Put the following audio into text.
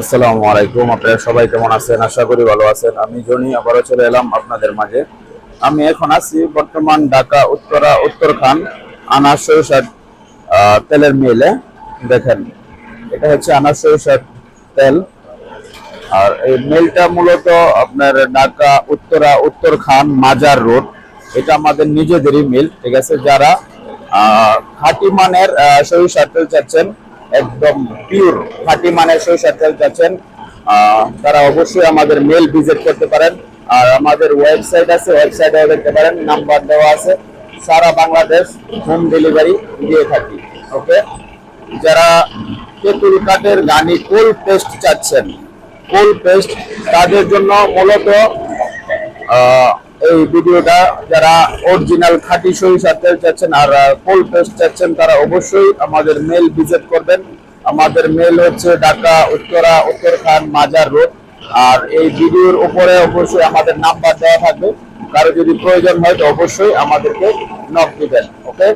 আসসালামু আলাইকুম, আপনারা সবাই কেমন আছেন? আশা করি ভালো আছেন। আমি জনি, আবারও চলে এলাম আপনাদের মাঝে। আমি এখন আছি বর্তমান ঢাকা, উত্তরা উত্তরখান আনার সরিষার তেলের মিলে দেখেন, এটা হচ্ছে আনার সরিষার তেল। আর এই মিলটা মূলত আপনার ঢাকা, উত্তরা উত্তরখান মাজার রোড। এটা আমাদের নিজেদেরই মিল, ঠিক আছে? যারা খাঁটি মানের সরিষার তেল চাচ্ছেন একদম পিওর খাঁটি মানের সরিষার তেল চাচ্ছেন তারা অবশ্যই আমাদের মেল ভিজিট করতে পারেন। আর আমাদের ওয়েবসাইট আছে ওয়েবসাইটেও দেখতে পারেন নাম্বার দেওয়া আছে। সারা বাংলাদেশ হোম ডেলিভারি দিয়ে থাকি ওকে যারা তেঁতুল কাঠের গানি কোল পেস্ট চাচ্ছেন কোল পেস্ট তাদের জন্য মূলত এই ভিডিওটা যারা অরিজিনাল খাঁটি সরিষার তেল চাচ্ছেন আর কোল পেস্ট চাচ্ছেন, তারা অবশ্যই আমাদের মেল ভিজিট করবেন। আমাদের মেল হচ্ছে ঢাকা উত্তরা উত্তরখান মাজার রোড। আর এই ভিডিওর উপরে অবশ্যই আমাদের নাম্বার দেওয়া থাকবে। কারও যদি প্রয়োজন হয় তো অবশ্যই আমাদেরকে নক দিবেন ওকে